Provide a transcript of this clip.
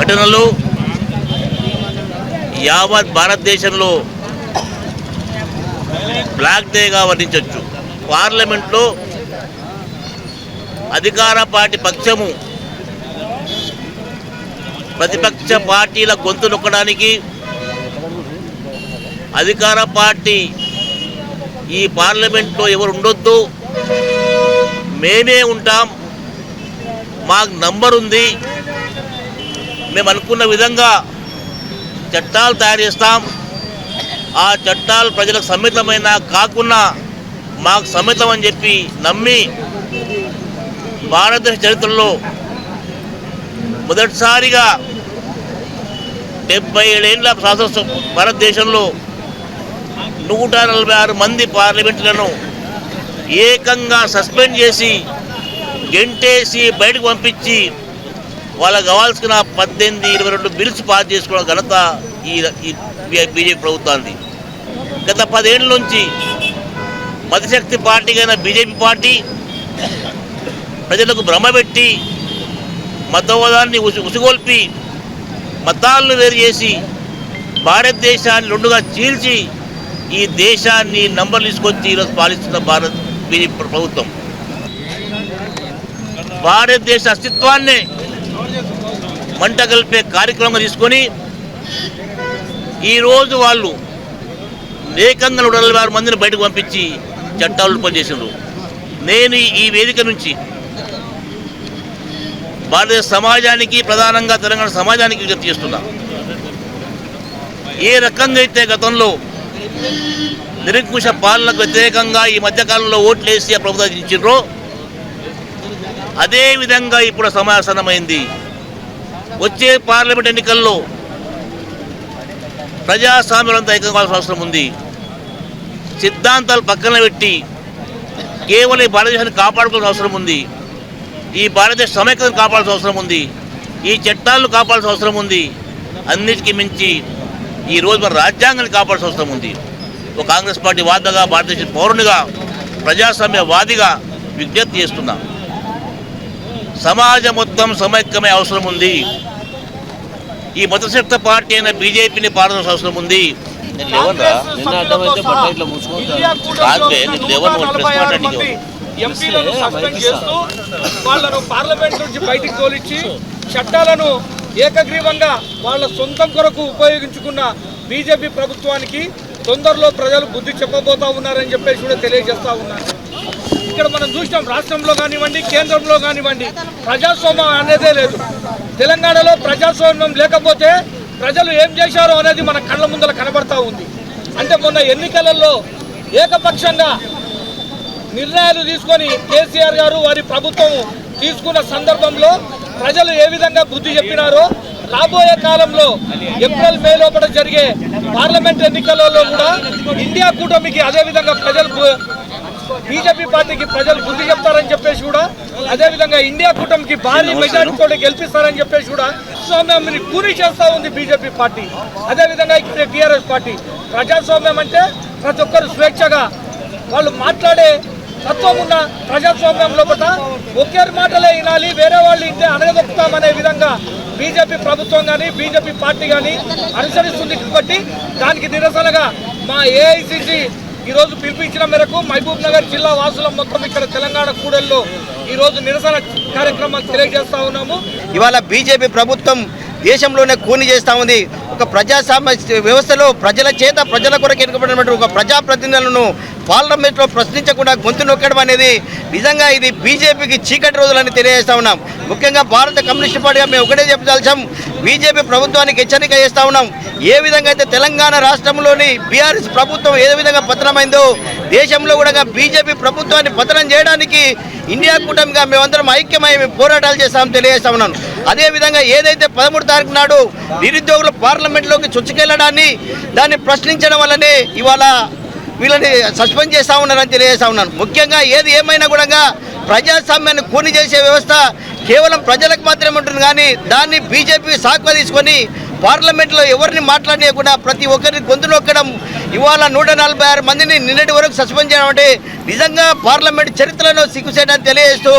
ఘటనలు యావత్ భారతదేశంలో బ్లాక్ డేగా వర్ణించవచ్చు. పార్లమెంట్లో అధికార పార్టీ పక్షము ప్రతిపక్ష పార్టీల గొంతు నొక్కడానికి అధికార పార్టీ ఈ పార్లమెంట్లో ఎవరు ఉండొద్దు. మేమే ఉంటాం. మాకు నంబర్ ఉంది. మేము అనుకున్న విధంగా చట్టాలు తయారు చేస్తాం. ఆ చట్టాలు ప్రజలకు సమ్మితమైన కాకుండా మాకు సమ్మితం అని చెప్పి నమ్మి భారతదేశ చరిత్రలో మొదటిసారిగా డెబ్బై ఏడేళ్ళ శాసన భారతదేశంలో నూట నలభై ఆరు మంది పార్లమెంట్లను ఏకంగా సస్పెండ్ చేసి గెంటేసి బయటకు పంపించి వాళ్ళకి కావాల్సిన పద్దెనిమిది ఇరవై రెండు బిల్స్ పాస్ చేసుకోవడం ఘనత ఈ ఈ బీజేపీ ప్రభుత్వానికి గత పదేళ్ళ నుంచి మతశక్తి పార్టీగా బీజేపీ పార్టీ ప్రజలకు భ్రమ పెట్టి మతవాదాన్ని ఉసి ఉసిగొల్పి మతాలను వేరు చేసి భారతదేశాన్ని రెండుగా చీల్చి ఈ దేశాన్ని నంబర్లు తీసుకొచ్చి ఈరోజు పాలిస్తున్న భారత్ బీజేపీ ప్రభుత్వం. భారతదేశ అస్తిత్వాన్ని మంట కలిపే కార్యక్రమం తీసుకొని ఈరోజు వాళ్ళు ఏకంగా నూట నలభై ఆరు మందిని బయటకు పంపించి చట్టాలు పనిచేసిండ్రు నేను ఈ వేదిక నుంచి భారతదేశ సమాజానికి ప్రధానంగా తెలంగాణ సమాజానికి విజ్ఞప్తి చేస్తున్నా. ఏ రకంగా అయితే గతంలో నిరంకుశ పాలనకు వ్యతిరేకంగా ఈ మధ్యకాలంలో ఓట్లు వేసి ఆ ప్రభుత్వం ఇచ్చిండ్రో ఇప్పుడు సమాసనమైంది వచ్చే పార్లమెంట్ ఎన్నికల్లో ప్రజాస్వామ్యంతో ఐక్యం కావాల్సిన అవసరం ఉంది. సిద్ధాంతాలు పక్కన పెట్టి కేవలం ఈ భారతదేశాన్ని కాపాడుకోవాల్సిన అవసరం ఉంది. ఈ భారతదేశ సమైక్యతను కాపాడాల్సిన అవసరం ఉంది. ఈ చట్టాలను కాపాడాల్సిన అవసరం ఉంది. అన్నిటికీ మించి ఈ రోజు మన రాజ్యాంగాన్ని కాపాడాల్సిన అవసరం ఉంది. ఒక కాంగ్రెస్ పార్టీ వాదగా భారతదేశ పౌరునిగా ప్రజాస్వామ్య వాదిగా విజ్ఞప్తి చేస్తున్నా. సమాజం మొత్తం సమైక్యమే అవసరం ఉంది. ఈ మతశక్త పార్టీ అయిన బీజేపీని పాడాల్సిన అవసరం ఉంది. నేను లేవనరా. నిన్న అడ్డమైతే బట్ట ఇట్లా ముచ్చుకుంటారు కాదులే, నేను లేవను, వాళ్ళు ప్రెస్ ఎవరు? ఎంపీలను సస్పెండ్ చేస్తూ వాళ్ళను పార్లమెంట్ నుంచి బయటికి తోలిచ్చి చట్టాలను ఏకగ్రీవంగా వాళ్ళ సొంతం కొరకు ఉపయోగించుకున్న బీజేపీ ప్రభుత్వానికి తొందరలో ప్రజలు బుద్ధి చెప్పబోతా ఉన్నారని చెప్పేసి కూడా తెలియజేస్తా ఉన్నారు ఇక్కడ మనం చూసినాం రాష్ట్రంలో కానివ్వండి కేంద్రంలో కానివ్వండి ప్రజాస్వామ్యం అనేదే లేదు. తెలంగాణలో ప్రజాస్వామ్యం లేకపోతే ప్రజలు ఏం చేశారో అనేది మన కళ్ళ ముందర కనబడతా ఉంది. అంటే మొన్న ఎన్నికలలో ఏకపక్షంగా నిర్ణయాలు తీసుకొని కేసీఆర్ గారు వారి ప్రభుత్వం తీసుకున్న సందర్భంలో ప్రజలు ఏ విధంగా బుద్ధి చెప్పినారో రాబోయే కాలంలో ఏప్రిల్ మే లోపల జరిగే పార్లమెంట్ ఎన్నికలలో కూడా ఇండియా కూటమికి అదే విధంగా ప్రజలు బీజేపీ పార్టీకి ప్రజలు బుద్ధి చెప్తారని చెప్పేసి కూడా అదే విధంగా ఇండియా కూటమికి భారీ మెజారిటీ తోటి గెలిపిస్తారని చెప్పేసి కూడా ప్రజాస్వామ్యాన్ని కూని చేస్తా ఉంది బీజేపీ పార్టీ. అదే విధంగా ఇక్కడ టీఆర్ఎస్ పార్టీ. ప్రజాస్వామ్యం అంటే ప్రతి ఒక్కరు స్వేచ్ఛగా వాళ్ళు మాట్లాడే తత్వం ఉన్న ప్రజాస్వామ్యం లోపల ఒకేరి మాటలే వినాలి వేరే వాళ్ళు ఇంటే అడగదొక్కుతామనే విధంగా బీజేపీ ప్రభుత్వం కానీ బీజేపీ పార్టీ కానీ అనుసరిస్తుంది కాబట్టి దానికి నిరసనగా మా ఏఐసిసి ఈరోజు పిలిపించిన మేరకు మహబూబ్ నగర్ జిల్లా వాసులం మొత్తం ఇక్కడ తెలంగాణ కూడల్లో ఈరోజు నిరసన కార్యక్రమం తెలియజేస్తా ఉన్నాము. ఇవాళ బీజేపీ ప్రభుత్వం దేశంలోనే కూని చేస్తూ ఉంది. ఒక ప్రజాస్వామ్య వ్యవస్థలో ప్రజల చేత ప్రజల కొరకు ఎన్నుకబడినటువంటి ఒక ప్రజాప్రతినిధులను పార్లమెంట్లో ప్రశ్నించకుండా గొంతు నొక్కడం అనేది నిజంగా ఇది బీజేపీకి చీకటి రోజులని తెలియజేస్తా ఉన్నాం. ముఖ్యంగా భారత కమ్యూనిస్ట్ పార్టీగా మేము ఒకటే చెప్పదలిచాం. బీజేపీ ప్రభుత్వానికి హెచ్చరిక చేస్తా ఉన్నాం. ఏ విధంగా అయితే తెలంగాణ రాష్ట్రంలోని బీఆర్ఎస్ ప్రభుత్వం ఏ విధంగా పతనమైందో దేశంలో కూడా బీజేపీ ప్రభుత్వాన్ని పతనం చేయడానికి ఇండియా కూటమిగా మేమందరం ఐక్యమై పోరాటాలు చేస్తామని తెలియజేస్తా ఉన్నాను. అదేవిధంగా ఏదైతే పదమూడు తారీఖు నాడు నిరుద్యోగులు పార్లమెంట్లోకి చొచ్చుకెళ్ళడాన్ని దాన్ని ప్రశ్నించడం వల్లనే ఇవాళ వీళ్ళని సస్పెండ్ చేస్తా ఉన్నారని తెలియజేస్తా ఉన్నాను. ముఖ్యంగా ఏది ఏమైనా కూడా ప్రజాస్వామ్యాన్ని కూని చేసే వ్యవస్థ కేవలం ప్రజలకు మాత్రమే ఉంటుంది కానీ దాన్ని బీజేపీ సాకుగా తీసుకొని పార్లమెంట్లో ఎవరిని మాట్లాడనీయకుండా ప్రతి ఒక్కరిని గొంతు నొక్కడం ఇవాళ నూట నలభై ఆరు మందిని నిన్నటి వరకు సస్పెండ్ చేయడం అంటే నిజంగా పార్లమెంట్ చరిత్రలో సిగ్గుసేటని తెలియజేస్తూ